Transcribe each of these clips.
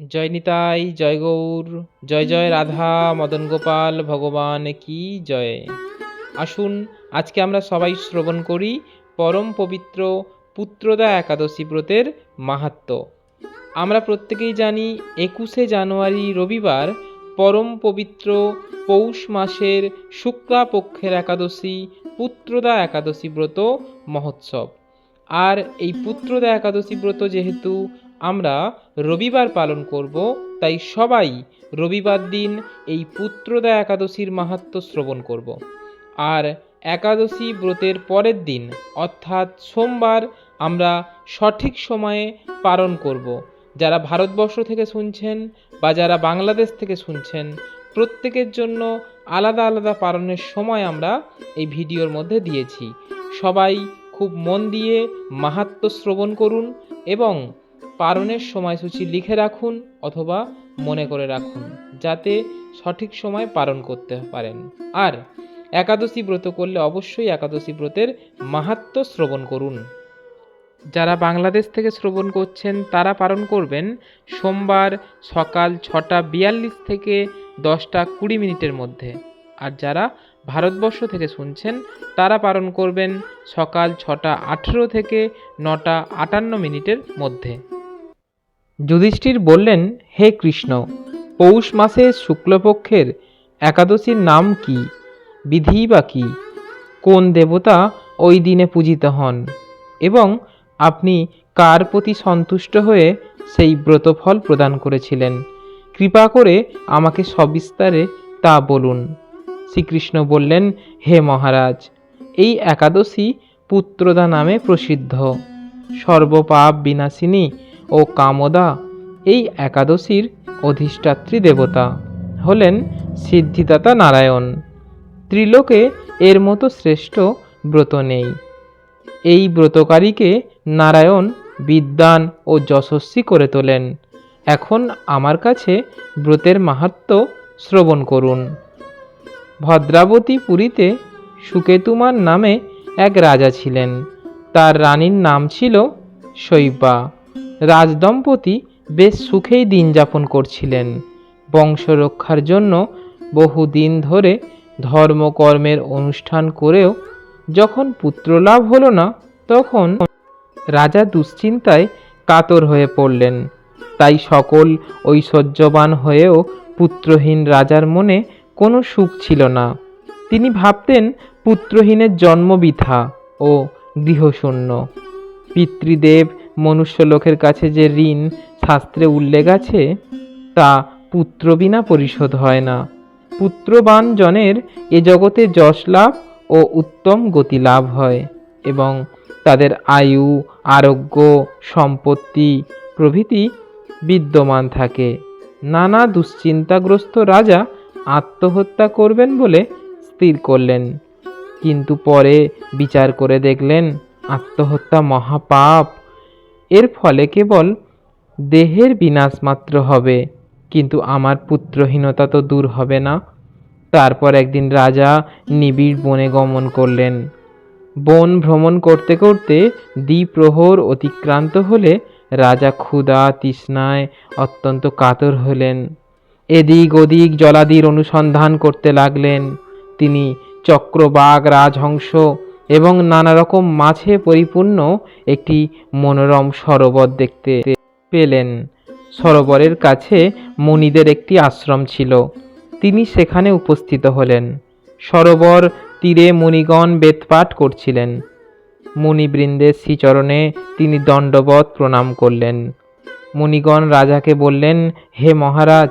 জয় নিতাই, জয় গৌর, জয় জয় রাধা, মদন গোপাল, ভগবান কি জয়। আসুন, আজকে আমরা সবাই শ্রবণ করি পরম পবিত্র পুত্রদা একাদশী ব্রতের মাহাত্ম্য আমরা প্রত্যেকেই জানি একুশে জানুয়ারি রবিবার পরম পবিত্র পৌষ মাসের শুক্লাপক্ষের একাদশী পুত্রদা একাদশী ব্রত মহোৎসব। আর এই পুত্রদা একাদশী ব্রত যেহেতু আমরা রবিবার পালন করব, তাই সবাই রবিবার দিন এই পুত্রদা একাদশীর মাহাত্ম্য শ্রবণ করব। আর একাদশী ব্রতের পরের দিন, অর্থাৎ সোমবার, আমরা সঠিক সময়ে পালন করব। যারা ভারতবর্ষ থেকে শুনছেন বা যারা বাংলাদেশ থেকে শুনছেন, প্রত্যেকের জন্য আলাদা আলাদা পালনের সময় আমরা এই ভিডিওর মধ্যে দিয়েছি। সবাই খুব মন দিয়ে মাহাত্ম্য শ্রবণ করুন এবং পারণের সময়সূচি লিখে রাখুন অথবা মনে করে রাখুন, যাতে সঠিক সময় পালন করতে পারেন। আর একাদশী ব্রত করলে অবশ্যই একাদশী ব্রতের মাহাত্ম শ্রবণ করুন। যারা বাংলাদেশ থেকে শ্রবণ করছেন, তারা পালন করবেন সোমবার সকাল ছটা বিয়াল্লিশ থেকে দশটা কুড়ি মিনিটের মধ্যে। আর যারা ভারতবর্ষ থেকে শুনছেন তারা পালন করবেন সকাল ছটা আঠেরো থেকে নটা আটান্ন মিনিটের মধ্যে। যুধিষ্ঠির বললেন, হে কৃষ্ণ, পৌষ মাসে শুক্লপক্ষের একাদশীর নাম কি? বিধি বা কি? কোন দেবতা ওই দিনে পূজিত হন? এবং আপনি কার প্রতি সন্তুষ্ট হয়ে সেই ব্রতফল প্রদান করেছিলেন? কৃপা করে আমাকে সবিস্তারে তা বলুন। শ্রীকৃষ্ণ বললেন, হে মহারাজ, এই একাদশী পুত্রদা নামে প্রসিদ্ধ। সর্বপাপ বিনাশিনী ও কামদা এই একাদশীর অধিষ্ঠাত্রী দেবতা হলেন সিদ্ধিদাতা নারায়ণ। ত্রিলোকে এর মতো শ্রেষ্ঠ ব্রত নেই। এই ব্রতকারীকে নারায়ণ বিদ্বান ও যশস্বী করে তোলেন। এখন আমার কাছে ব্রতের মাহাত্ম্য শ্রবণ করুন। ভদ্রাবতী পুরীতে সুকেতুমার নামে এক রাজা ছিলেন। তার রানীর নাম ছিল শৈবা। রাজদম্পতি বেশ সুখেই দিন যাপন করছিলেন। বংশ রক্ষার জন্য বহুদিন ধরে ধর্মকর্মের অনুষ্ঠান করেও যখন পুত্রলাভ হলো না, তখন রাজা দুশ্চিন্তায় কাতর হয়ে পড়লেন। তাই সকল ঐশ্বর্যবান হয়েও পুত্রহীন রাজার মনে কোনো সুখ ছিল না। তিনি ভাবতেন পুত্রহীনের জন্ম ও গৃহশূন্য। পিতৃদেব মনুষ্যলোকের কাছে যে ঋণ শাস্ত্রে উল্লেখ আছে, তা পুত্র বিনা পরিশোধ হয় না। পুত্রবান জনের এ জগতে যশ লাভ ও উত্তম গতি লাভ হয় এবং তাদের আয়ু, আরোগ্য, সম্পত্তি প্রভৃতি বিদ্যমান থাকে। নানা দুশ্চিন্তাগ্রস্ত রাজা আত্মহত্যা করবেন বলে স্থির করলেন। কিন্তু পরে বিচার করে দেখলেন আত্মহত্যা মহাপাপ। এর ফলে কেবল দেহের বিনাশ মাত্র হবে, কিন্তু আমার পুত্রহীনতা তো দূর হবে না। তারপর একদিন রাজা নিবিড় বনে গমন করলেন। বন ভ্রমণ করতে করতে দ্বিপ্রহর অতিক্রান্ত হলে রাজা ক্ষুধা, তৃষ্ণায় অত্যন্ত কাতর হলেন। এদিক ওদিক জলাদির অনুসন্ধান করতে লাগলেন। তিনি চক্রবাগ রাজহংস এবং নানা রকম মাছে পরিপূর্ণ একটি মনোরম সরোবর দেখতে পেলেন। সরোবরের কাছে মুনিদের একটি আশ্রম ছিল। তিনি সেখানে উপস্থিত হলেন। সরোবর তীরে মুনিগণ বেদপাঠ করছিলেন। মুনিবৃন্দের শ্রীচরণে তিনি দণ্ডবধ প্রণাম করলেন। মুনিগণ রাজাকে বললেন, হে মহারাজ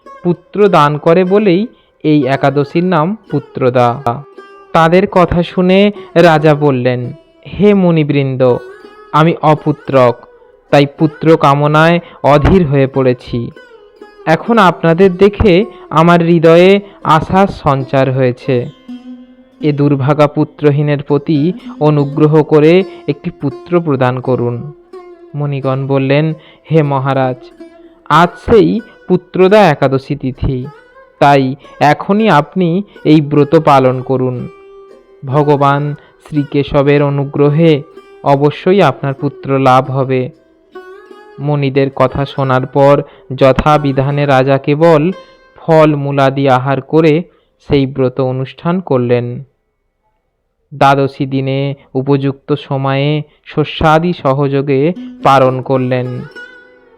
পুত্র দান করে বলেই এই একাদশীর নাম পুত্রদা। তাদের কথা শুনে রাজা বললেন, হে মুনিবৃন্দ, আমি অপুত্রক, তাই পুত্র কামনায় অধীর হয়ে পড়েছি। এখন আপনাদের দেখে আমার হৃদয়ে আশার সঞ্চার হয়েছে। এ দুর্ভাগা পুত্রহীনের প্রতি অনুগ্রহ করে একটি পুত্র প্রদান করুন। মণিগণ বললেন, হে মহারাজ, আজ সেই পুত্রদা একাদশী তিথি। তাই এখনই আপনি এই ব্রত পালন করুন। ভগবান শ্রীকেশবের অনুগ্রহে অবশ্যই আপনার পুত্র লাভ হবে। মণিদের কথা শোনার পর যথাবিধানে রাজা কেবল ফল মূলাদি আহার করে সেই ব্রত অনুষ্ঠান করলেন। দ্বাদশী দিনে উপযুক্ত সময়ে শস্যাদি সহযোগে পালন করলেন।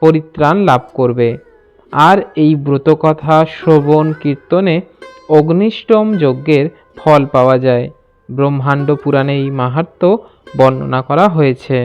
পরিত্রাণ লাভ করবে। আর এই ব্রতকথা, শ্রবণ, কীর্তনে অগ্নিষ্টম যজ্ঞের ফল পাওয়া যায়। ব্রহ্মাণ্ড পুরাণে এই মাহাত্ম্য বর্ণনা করা হয়েছে।